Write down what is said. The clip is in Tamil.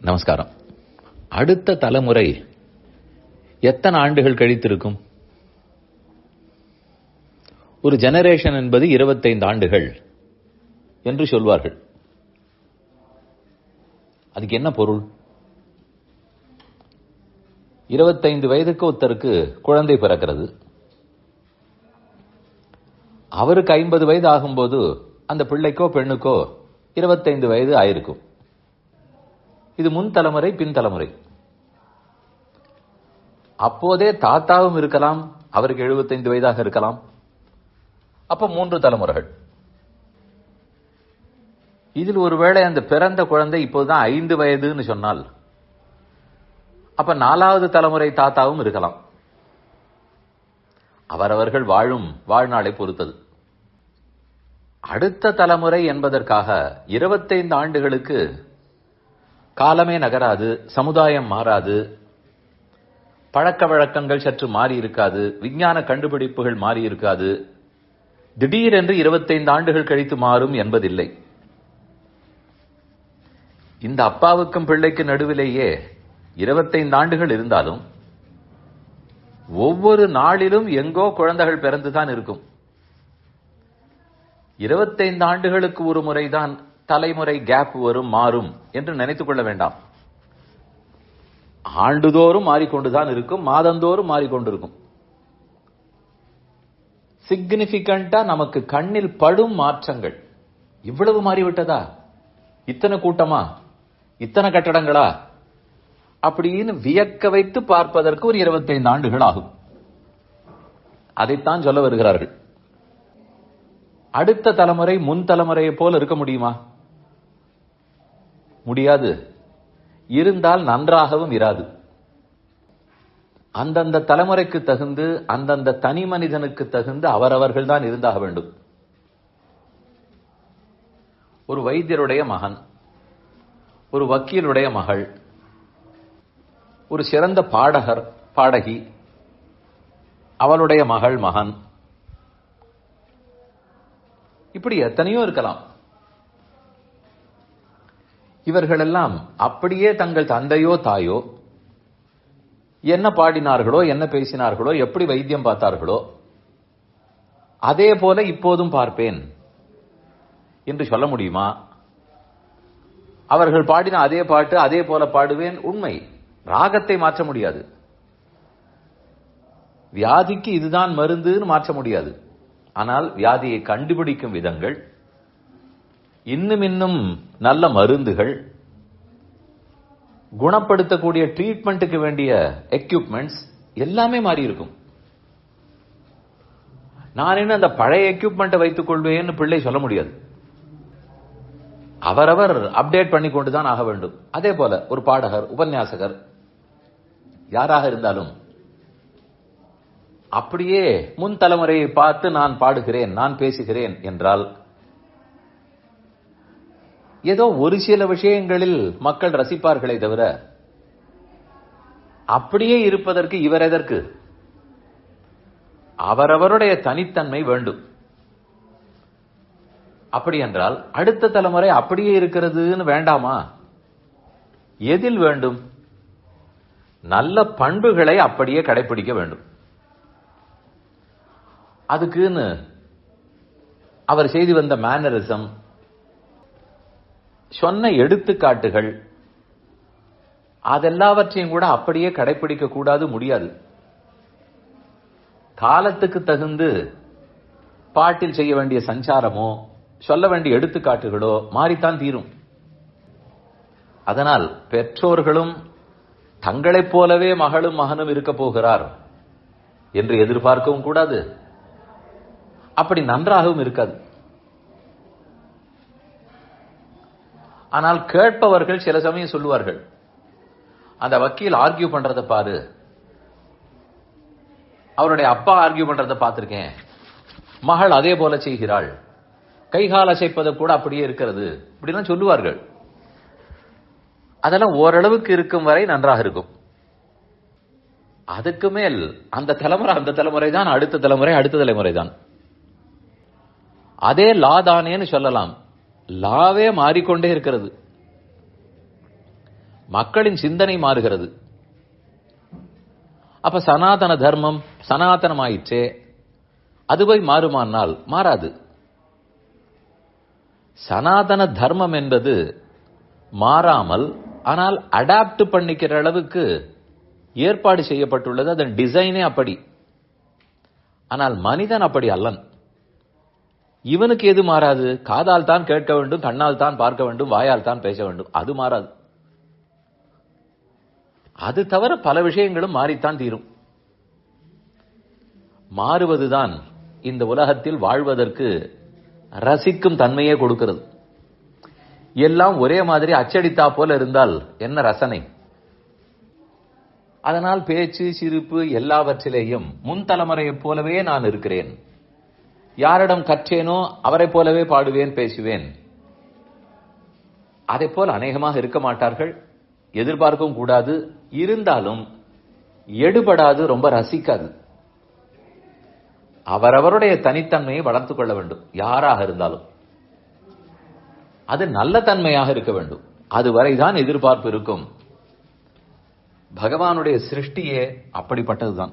நமஸ்காரம். அடுத்த தலைமுறை எத்தனை ஆண்டுகள் கழித்திருக்கும்? ஒரு ஜெனரேஷன் என்பது இருபத்தைந்து ஆண்டுகள் என்று சொல்வார்கள். அதுக்கு என்ன பொருள்? இருபத்தைந்து வயதுக்கு ஒருத்தருக்கு குழந்தை பிறக்கிறது. அவருக்கு ஐம்பது வயது ஆகும்போது அந்த பிள்ளைக்கோ பெண்ணுக்கோ இருபத்தைந்து வயது ஆயிருக்கும். இது முன் தலைமுறை பின் தலைமுறை. அப்போதே தாத்தாவும் இருக்கலாம் அவருக்கு எழுபத்தைந்து வயதாக இருக்கலாம். அப்ப மூன்று தலைமுறைகள். இதில் ஒருவேளை அந்த பிறந்த குழந்தை இப்போதுதான் ஐந்து வயதுன்னு சொன்னால் அப்ப நாலாவது தலைமுறை தாத்தாவும் இருக்கலாம். அவரவர்கள் வாழும் வாழ்நாளை பொறுத்தது. அடுத்த தலைமுறை என்பதற்காக இருபத்தைந்து ஆண்டுகளுக்கு காலமே நகராது சமுதாயம் மாறாது பழக்க வழக்கங்கள் சற்று மாறி இருக்காது விஞ்ஞான கண்டுபிடிப்புகள் மாறி இருக்காது. திடீரென்று இருபத்தைந்து ஆண்டுகள் கழித்து மாறும் என்பதில்லை. இந்த அப்பாவுக்கும் பிள்ளைக்கு நடுவிலேயே இருபத்தைந்து ஆண்டுகள் இருந்தாலும் ஒவ்வொரு நாளிலும் எங்கோ குழந்தைகள் பிறந்துதான் இருக்கும். இருபத்தைந்து ஆண்டுகளுக்கு ஒரு முறைதான் தலைமுறை கேப் வரும் மாறும் என்று நினைத்துக் கொள்ள வேண்டாம். ஆண்டுதோறும் மாறிக்கொண்டுதான் இருக்கும் மாதந்தோறும் மாறிக்கொண்டிருக்கும். சிக்னிபிகண்டா நமக்கு கண்ணில் படும் மாற்றங்கள். இவ்வளவு மாறிவிட்டதா? இத்தனை கூட்டமா? இத்தனை கட்டடங்களா? அப்படின்னு வியக்க வைத்து பார்ப்பதற்கு ஒரு இருபத்தைந்து ஆண்டுகள் ஆகும். அதைத்தான் சொல்ல வருகிறார்கள். அடுத்த தலைமுறை முன் தலைமுறையை போல இருக்க முடியுமா? முடியாது. இருந்தால் நன்றாகவும் இராது. அந்தந்த தலைமுறைக்கு தகுந்து அந்தந்த தனி மனிதனுக்கு தகுந்து அவரவர்கள் தான் இருந்தாக வேண்டும். ஒரு வைத்தியருடைய மகன் ஒரு வக்கீலுடைய மகள் ஒரு சிறந்த பாடகர் பாடகி அவளுடைய மகள் மகன். இப்படி எத்தனையோ இருக்கலாம். இவர்களெல்லாம் அப்படியே தங்கள் தந்தையோ தாயோ என்ன பாடினார்களோ என்ன பேசினார்களோ எப்படி வைத்தியம் பார்த்தார்களோ அதே போல இப்போதும் பார்ப்பேன் என்று சொல்ல முடியுமா? அவர்கள் பாடின அதே பாட்டு அதே போல பாடுவேன் உண்மை. ராகத்தை மாற்ற முடியாது. வியாதிக்கு இதுதான் மருந்துன்னு மாற்ற முடியாது. ஆனால் வியாதியை கண்டுபிடிக்கும் விதங்கள் இன்னும் இன்னும் நல்ல மருந்துகள் குணப்படுத்தக்கூடிய ட்ரீட்மெண்ட்டுக்கு வேண்டிய எக்யூப்மெண்ட்ஸ் எல்லாமே மாறி இருக்கும். நான் என்ன அந்த பழைய எக்யூப்மெண்ட்டை வைத்துக் கொள்வேன்னு பிள்ளை சொல்ல முடியாது. அவரவர் அப்டேட் பண்ணி கொண்டு தான் ஆக வேண்டும். அதே போல ஒரு பாடகர் உபன்யாசகர் யாராக இருந்தாலும் அப்படியே முன் தலைமுறையை பார்த்து நான் பாடுகிறேன் நான் பேசுகிறேன் என்றால் ஏதோ ஒரு சில விஷயங்களில் மக்கள் ரசிப்பார்களே தவிர அப்படியே இருப்பதற்கு இவர் எதற்கு? அவரவருடைய தனித்தன்மை வேண்டும். அப்படி என்றால் அடுத்த தலைமுறை அப்படியே இருக்கிறதுன்னு வேண்டாமா? எதில் வேண்டும்? நல்ல பண்புகளை அப்படியே கடைபிடிக்க வேண்டும். அதுக்குன்னு அவர் செய்து வந்த மேனரிசம் சொன்ன எடுத்துக்காட்டுகள். அதெல்லாவற்றையும் கூட அப்படியே கடைபிடிக்க கூடாது முடியாது. காலத்துக்கு தகுந்து பாட்டில் செய்ய வேண்டிய சஞ்சாரமோ சொல்ல வேண்டிய எடுத்துக்காட்டுகளோ மாறித்தான் தீரும். அதனால் பெற்றோர்களும் தங்களைப் போலவே மகளும் மகனும் இருக்க போகிறார் என்று எதிர்பார்க்கவும் கூடாது. அப்படி நன்றாகவும் இருக்காது. ஆனால் கேட்பவர்கள் சில சமயம் சொல்லுவார்கள். அந்த வக்கீல் ஆர்கியூ பண்றத பாரு. அவருடைய அப்பா ஆர்கியூ பண்றத பார்த்திருக்கேன். மகள் அதே போல செய்கிறாள். கைகால் அசைப்பது கூட அப்படியே இருக்கிறது. இப்படிலாம் சொல்லுவார்கள். அதெல்லாம் ஓரளவுக்கு இருக்கும் வரை நன்றாக இருக்கும். அதுக்கு மேல் அந்த தலைமுறை அந்த தலைமுறை தான் அடுத்த தலைமுறை அடுத்த தலைமுறை தான். அதே லா தானேன்னு சொல்லலாம். லாவே மாறிக்கொண்டே இருக்கிறது. மக்களின் சிந்தனை மாறுகிறது. அப்ப சனாதன தர்மம் சனாதனமாயிற்றே அது போய் மாறுமானால் மாறாது. சனாதன தர்மம் என்பது மாறாமல் ஆனால் அடாப்ட் பண்ணிக்கிற அளவுக்கு ஏற்பாடு செய்யப்பட்டுள்ளது. அதன் டிசைனே அப்படி. ஆனால் மனிதன் அப்படி அல்லன். இவனுக்கு எது மாறாது? காதால் தான் கேட்க வேண்டும் கண்ணால் தான் பார்க்க வேண்டும் வாயால் தான் பேச வேண்டும். அது மாறாது. அது தவிர பல விஷயங்களும் மாறித்தான் தீரும். மாறுவதுதான் இந்த உலகத்தில் வாழ்வதற்கு ரசிக்கும் தன்மையே கொடுக்கிறது. எல்லாம் ஒரே மாதிரி அச்சடித்தா போல இருந்தால் என்ன ரசனை? அதனால் பேச்சு சிரிப்பு எல்லாவற்றிலேயும் முன் தலைமுறையைப் போலவே நான் இருக்கிறேன். யாரிடம் கற்றேனோ அவரை போலவே பாடுவேன் பேசுவேன். அதை போல் அநேகமாக இருக்க மாட்டார்கள். எதிர்பார்க்கவும் கூடாது. இருந்தாலும் எடுபடாது ரொம்ப ரசிக்காது. அவரவருடைய தனித்தன்மையை வளர்த்துக் கொள்ள வேண்டும் யாராக இருந்தாலும். அது நல்ல தன்மையாக இருக்க வேண்டும். அதுவரைதான் எதிர்பார்ப்பு இருக்கும். பகவானுடைய சிருஷ்டியே அப்படிப்பட்டதுதான்.